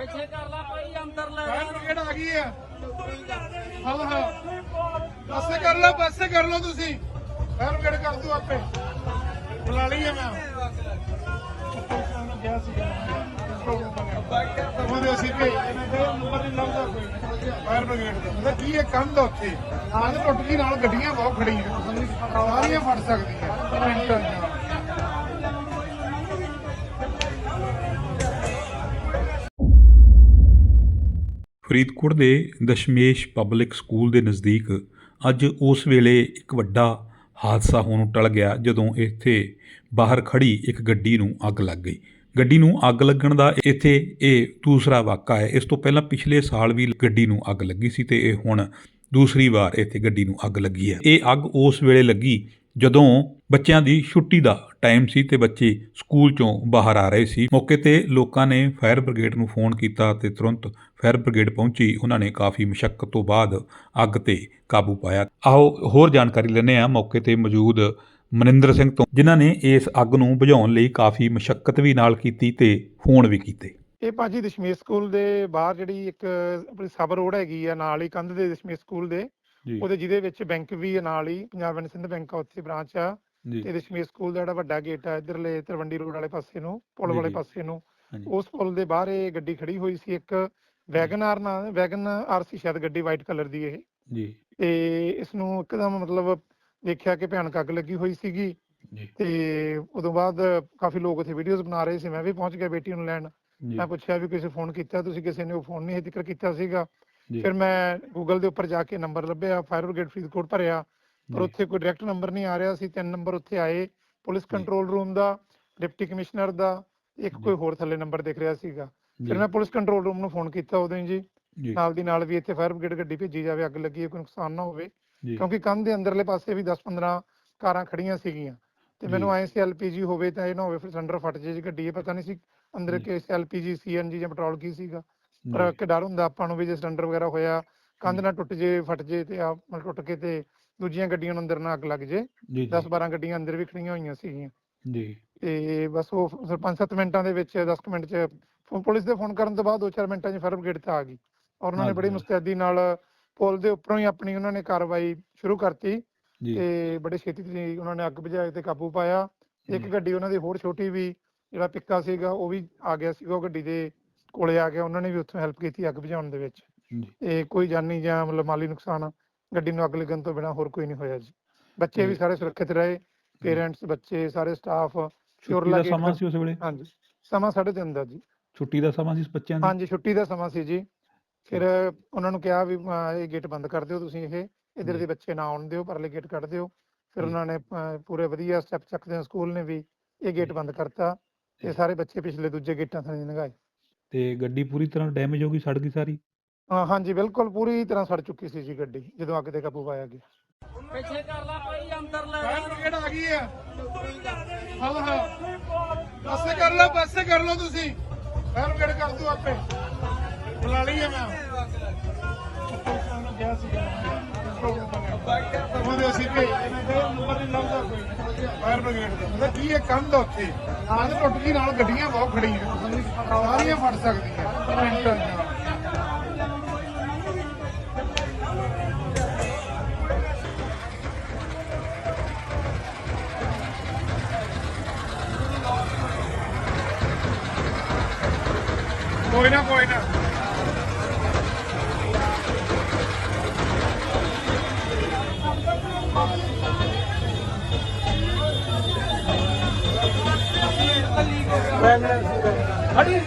ਪਿੱਛੇ ਕਰ ਲਾ ਭਾਈ, ਅੰਦਰ ਲੈ ਫਾਇਰ ਬ੍ਰਿਗੇਡ ਆ ਗਈ ਆ। ਹਾਂ ਹਾਂ ਪਾਸੇ ਕਰ ਲਓ, ਪਾਸੇ ਕਰ ਲਓ ਤੁਸੀਂ। ਫਾਇਰ ਬ੍ਰਿਗੇਡ ਕਰ ਦੂ ਆਪੇ। ਬੁਲਾ ਲਈ ਆ ਮੈਂ। ਉਹਦੇ ਅਸੀਂ ਭੇਜ ਫਾਇਰ ਬ੍ਰਿਗੇਡ ਦਾ ਮਤਲਬ ਕੀ ਇਹ ਕੰਧ ਆ ਉੱਥੇ। ਕੰਧ ਟੁੱਟ ਗਈ, ਨਾਲ ਗੱਡੀਆਂ ਬਹੁਤ ਖੜੀਆਂ। ਸਾਰੀਆਂ ਫਟ ਸਕਦੀਆਂ ਫਰੀਦਕੋਟ ਦੇ ਦਸ਼ਮੇਸ਼ ਪਬਲਿਕ ਸਕੂਲ ਦੇ ਨਜ਼ਦੀਕ ਅੱਜ ਉਸ ਵੇਲੇ ਇੱਕ ਵੱਡਾ ਹਾਦਸਾ ਹੋਣ ਟਲ ਗਿਆ ਜਦੋਂ ਇੱਥੇ ਬਾਹਰ ਖੜੀ ਇੱਕ ਗੱਡੀ ਨੂੰ ਅੱਗ ਲੱਗ ਗਈ। ਗੱਡੀ ਨੂੰ ਅੱਗ ਲੱਗਣ ਦਾ ਇੱਥੇ ਇਹ ਦੂਸਰਾ ਵਾਕਾ ਹੈ। ਇਸ ਤੋਂ ਪਹਿਲਾਂ ਪਿਛਲੇ ਸਾਲ ਵੀ ਗੱਡੀ ਨੂੰ ਅੱਗ ਲੱਗੀ ਸੀ ਤੇ ਇਹ ਹੁਣ ਦੂਸਰੀ ਵਾਰ ਇੱਥੇ ਗੱਡੀ ਨੂੰ ਅੱਗ ਲੱਗੀ ਹੈ। ਇਹ ਅੱਗ ਉਸ ਵੇਲੇ ਲੱਗੀ ਜਦੋਂ ਬੱਚਿਆਂ ਦੀ ਛੁੱਟੀ ਦਾ ਟਾਈਮ ਸੀ ਤੇ ਬੱਚੇ ਸਕੂਲ ਚੋਂ ਬਾਹਰ ਆ ਰਹੇ ਸੀ, ਮੌਕੇ ਤੇ ਲੋਕਾਂ ਨੇ ਫਾਇਰ ਬ੍ਰਿਗੇਡ ਨੂੰ ਫੋਨ ਕੀਤਾ ਤੇ ਤੁਰੰਤ ਫਾਇਰ ਬ੍ਰਿਗੇਡ ਪਹੁੰਚੀ। ਉਹਨਾਂ ਨੇ ਕਾਫੀ ਮੁਸ਼ਕਲ ਤੋਂ ਬਾਅਦ ਅੱਗ ਤੇ ਕਾਬੂ ਪਾਇਆ। ਆਓ ਹੋਰ ਜਾਣਕਾਰੀ ਲੈਂਦੇ ਆ ਮੌਕੇ ਤੇ ਮੌਜੂਦ ਮਨਿੰਦਰ ਸਿੰਘ ਤੋਂ, ਜਿਨ੍ਹਾਂ ਨੇ ਇਸ ਅੱਗ ਨੂੰ ਬੁਝਾਉਣ ਲਈ ਕਾਫੀ ਮੁਸ਼ਕਲ ਵੀ ਨਾਲ ਕੀਤੀ ਤੇ ਫੋਨ ਵੀ ਕੀਤੇ। ਇਹ ਭਾਜੀ ਦਸ਼ਮੇਸ਼ ਸਕੂਲ ਦੇ ਬਾਹਰ ਜਿਹੜੀ ਇੱਕ ਆਪਣੀ ਸਬ ਰੋਡ ਹੈਗੀ ਆ, ਨਾਲ ਹੀ ਕੰਧ ਦੇ ਦਸ਼ਮੇਸ਼ ਸਕੂਲ ਦੇ। ਉਹਦੇ ਜਿਹਦੇ ਵਿੱਚ ਬੈਂਕ ਵੀ ਨਾਲ ਹੀ ਪੰਜਾਬ ਐਂਡ ਸਿੰਧ ਬੈਂਕ ਆ ਉੱਥੇ ਬ੍ਰਾਂਚ ਆ। ਤੇ ਦਸ਼ਮੇਸ਼ ਸਕੂਲ ਦਾ ਜਿਹੜਾ ਵੱਡਾ ਗੇਟ ਆ ਇਧਰਲੇ ਤਰਵੰਡੀ ਰੋਡ ਵਾਲੇ ਪਾਸੇ ਨੂੰ ਪੁਲ ਵਾਲੇ। ਪਾਸੇ ਨੂੰ। ਉਸ ਪੁਲ ਦੇ ਬਾਹਰ ਇਹ ਗੱਡੀ ਖੜੀ ਹੋਈ ਸੀ ਇੱਕ ਵੈਗਨ ਆਰ ਨਾਲ ਵੈਗਨ ਆਰ ਸੀ ਸ਼ਾਇਦ ਗੱਡੀ ਵਾਈਟ ਕਲਰ ਦੀ ਇਹ। ਜੀ। ਤੇ ਇਸ ਨੂੰ ਇੱਕਦਮ ਮਤਲਬ ਦੇਖਿਆ ਕਿ ਭਿਆਨਕ ਅੱਗ ਲੱਗੀ ਹੋਈ ਸੀਗੀ। ਜੀ। ਤੇ ਉਦੋਂ ਬਾਅਦ ਕਾਫੀ ਲੋਕ ਉੱਥੇ ਵੀਡੀਓਜ਼ ਬਣਾ ਰਹੇ ਸੀ ਮੈਂ ਵੀ ਪਹੁੰਚ ਗਿਆ ਬੇਟੀ ਨੂੰ ਲੈਣ। ਮੈਂ ਪੁੱਛਿਆ ਵੀ ਕਿਸੇ ਫੋਨ ਕੀਤਾ ਤੁਸੀਂ ਕਿਸੇ ਨੇ ਉਹ ਫੋਨ ਨਹੀਂ ਹਜੇ ਤੱਕ ਕੀਤਾ ਸੀਗਾ। ਫਿਰ ਮੈਂ ਗੂਗਲ ਦੇ ਉੱਪਰ ਜਾ ਕੇ ਨੰਬਰ ਲੱਭਿਆ ਫਾਇਰ ਬ੍ਰਿਗੇਡ ਫਰੀਦਕੋਟ ਭਰਿਆ ਪਰ। ਉੱਥੇ ਕੋਈ ਡਾਇਰੈਕਟ ਨੰਬਰ ਨਹੀਂ ਆ ਰਿਹਾ ਸੀ ਤਿੰਨ ਨੰਬਰ ਉੱਥੇ ਆਏ ਪੁਲਿਸ ਕੰਟਰੋਲ ਰੂਮ ਦਾ ਡਿਪਟੀ ਕਮਿਸ਼ਨਰ ਦਾ ਇੱਕ। ਕੋਈ ਹੋਰ ਥੱਲੇ ਨੰਬਰ ਦਿਖ ਰਿਹਾ ਸੀਗਾ। ਫਿਰ ਮੈਂ ਪੁਲਿਸ ਕੰਟਰੋਲ ਰੂਮ ਨੂੰ ਫੋਨ ਕੀਤਾ ਉਦੋਂ ਜੀ। ਨਾਲ ਦੀ ਨਾਲ ਵੀ ਇੱਥੇ ਫਾਇਰ ਬ੍ਰਿਗੇਡ ਗੱਡੀ ਭੇਜੀ ਜਾਵੇ ਅੱਗ ਲੱਗੀ ਕੋਈ ਨੁਕਸਾਨ ਨਾ ਹੋਵੇ। ਕਿਉਂਕਿ ਕੰਧ ਦੇ ਅੰਦਰਲੇ ਪਾਸੇ ਵੀ 10-15 ਕਾਰਾਂ ਖੜੀਆਂ ਸੀਗੀਆਂ। ਤੇ ਮੈਨੂੰ। ਆਏ ਸੀ ਐਲਪੀਜੀ ਹੋਵੇ ਤਾਂ ਇਹ ਨਾ ਹੋਵੇ ਫਿਰ ਸਿਲੰਡਰ ਫਟ ਜੇ ਜੀ ਗੱਡੀ ਇਹ ਪਤਾ ਨਹੀਂ ਸੀ ਅੰਦਰ। ਕਿ ਐਲਪੀਜੀ ਸੀਐਨਜੀ ਜਾਂ ਪੈਟਰੋਲ ਕੀ ਸੀਗਾ। ਪਰ ਇੱਕ ਡਰ ਹੁੰਦਾ ਆਪਾਂ ਨੂੰ ਵੀ ਜੇ ਸਿਲੰਡਰ ਵਗੈਰਾ ਹੋਇਆ ਕੰਧ ਨਾ ਟੁੱਟ ਜੇ ਫਟ ਜੇ ਤੇ ਆ ਮਤਲਬ ਟੁੱਟ ਕੇ ਤੇ ਦੂਜੀਆਂ ਗੱਡੀਆਂ ਨੂੰ ਅੰਦਰ ਨਾ ਅੱਗ ਲੱਗ ਜੇ। ਜੀ 10 12 ਗੱਡੀਆਂ ਅੰਦਰ ਵੀ ਖੜੀਆਂ ਹੋਈਆਂ ਸੀਗੀਆਂ। ਜੀ। ਤੇ ਬਸ ਉਹ ਪੰਜ ਸੱਤ ਮਿੰਟਾਂ ਦੇ ਵਿੱਚ 10 ਕੁ ਮਿੰਟ ਚ ਪੁਲਿਸ ਦੇ ਫੋਨ ਕਰਨ ਤੋਂ ਬਾਅਦ 2-4 ਮਿੰਟਾਂ 'ਚ ਫਾਇਰ ਬ੍ਰਿਗੇਡ ਤੇ ਆ ਗਈ। ਔਰ ਉਹਨਾਂ ਨੇ ਬੜੀ। ਮੁਸਤੈਦੀ ਨਾਲ ਪੁਲ ਦੇ ਉੱਪਰੋਂ ਹੀ ਆਪਣੀ ਉਹਨਾਂ ਨੇ ਕਾਰਵਾਈ ਸ਼ੁਰੂ ਕਰਤੀ ਤੇ ਬੜੇ ਛੇਤੀ ਤੇ ਉਹਨਾਂ ਨੇ ਅੱਗ ਬੁਝਾਈ ਤੇ ਕਾਬੂ ਪਾਇਆ। ਇੱਕ। ਗੱਡੀ ਉਹਨਾਂ ਦੀ ਹੋਰ ਛੋਟੀ ਵੀ ਜਿਹੜਾ ਪਿੱਕਾ ਸੀਗਾ ਉਹ ਵੀ ਆ ਗਿਆ ਸੀਗਾ ਉਹ ਗੱਡੀ ਦੇ ਕੋਲੇ ਆ ਗਿਆ ਉਹਨਾਂ ਨੇ ਵੀ ਉੱਥੋਂ ਹੈਲਪ ਕੀਤੀ ਅੱਗ ਬੁਝਾਉਣ ਦੇ ਵਿੱਚ। ਜੀ। ਤੇ ਕੋਈ ਜਾਨੀ ਜਾਂ ਮਤਲਬ ਮਾਲੀ ਨੁਕਸਾਨ ਗੱਡੀ ਨੂੰ ਅੱਗ ਲੱਗਣ ਤੋਂ ਬਿਨਾਂ ਹੋਰ ਕੋਈ ਨਹੀਂ ਹੋਇਆ ਜੀ। ਬੱਚੇ ਵੀ ਸਾਰੇ ਸੁਰੱਖਿਅਤ ਰਹੇ ਪੇਰੈਂਟਸ ਬੱਚੇ ਸਾਰੇ ਸਟਾਫ ਛੁੱਟੀ ਦਾ ਸਮਾਂ ਸੀ ਉਸ ਵੇਲੇ? ਹਾਂਜੀ ਸਮਾਂ ਸਾਢੇ ਤਿੰਨ ਦਾ ਜੀ। ਛੁੱਟੀ ਦਾ ਸਮਾਂ ਸੀ ਬੱਚਿਆਂ ਦੀ? ਹਾਂਜੀ ਛੁੱਟੀ ਦਾ ਸਮਾਂ ਸੀ ਜੀ। ਫਿਰ ਉਹਨਾਂ ਨੂੰ ਕਿਹਾ ਵੀ ਇਹ ਗੇਟ ਬੰਦ ਕਰ ਦਿਓ ਤੁਸੀਂ ਇਹ। ਇਧਰ। ਦੇ ਬੱਚੇ ਨਾ ਆਉਣ ਦਿਓ ਪਰਲੇ ਗੇਟ ਕੱਢ ਦਿਓ। ਫਿਰ। ਉਹਨਾਂ ਨੇ ਪੂਰੇ ਵਧੀਆ ਸਟੈਪ ਚੱਕਦੇ ਸਕੂਲ ਨੇ ਵੀ ਇਹ ਗੇਟ। ਬੰਦ ਕਰਤਾ। ਤੇ। ਸਾਰੇ ਬੱਚੇ ਪਿਛਲੇ ਦੂਜੇ ਗੇਟਾਂ ਥਾਂ ਲੰਘਾਏ ਤੇ ਗੱਡੀ ਪੂਰੀ ਤਰ੍ਹਾਂ ਡੈਮੇਜ ਹੋ ਗਈ ਸੜ ਗਈ ਸਾਰੀ? ਹਾਂ ਹਾਂਜੀ ਬਿਲਕੁਲ ਪੂਰੀ ਤਰ੍ਹਾਂ ਸੜ ਚੁੱਕੀ ਸੀ ਜੀ ਗੱਡੀ ਜਦੋਂ ਅੱਗ ਤੇ ਕਾਬੂ ਪਾਇਆ ਗਿਆ। ਪਿੱਛੇ ਕਰ ਲਾ ਭਾਈ ਅੰਦਰ ਲੈ ਫਾਇਰ ਬ੍ਰਿਗੇਡ ਆ ਗਈ ਆ? ਹਾਂ ਹਾਂ ਪਾਸੇ ਕਰ ਲਓ ਪਾਸੇ ਕਰ ਲਓ ਤੁਸੀਂ। ਫਾਇਰ ਬ੍ਰਿਗੇਡ ਕਰ ਦੂ ਆਪੇ। ਬੁਲਾ ਲਈ ਆ ਮੈਂ। ਗਿਆ ਸੀ? ਉਹਦੇ ਅਸੀਂ ਭੇਜ ਦੇਣਾ ਤੇ ਨੰਬਰ ਨਹੀਂ ਲੱਭਦਾ ਕੋਈ। ਫਾਇਰ ਬ੍ਰਿਗੇਡ ਦਾ ਮਤਲਬ ਕੀ ਇਹ ਕੰਧ ਉੱਥੇ? ਕੰਧ ਟੁੱਟ ਗਈ, ਨਾਲ ਗੱਡੀਆਂ ਬਹੁਤ ਖੜੀਆਂ ਸਾਰੀਆਂ ਫਟ ਸਕਦੀਆਂ ਮਿੰਟਾਂ ਕੋਈ ਨਾ ਕੋਈ ਨਾ। ਖੜੀ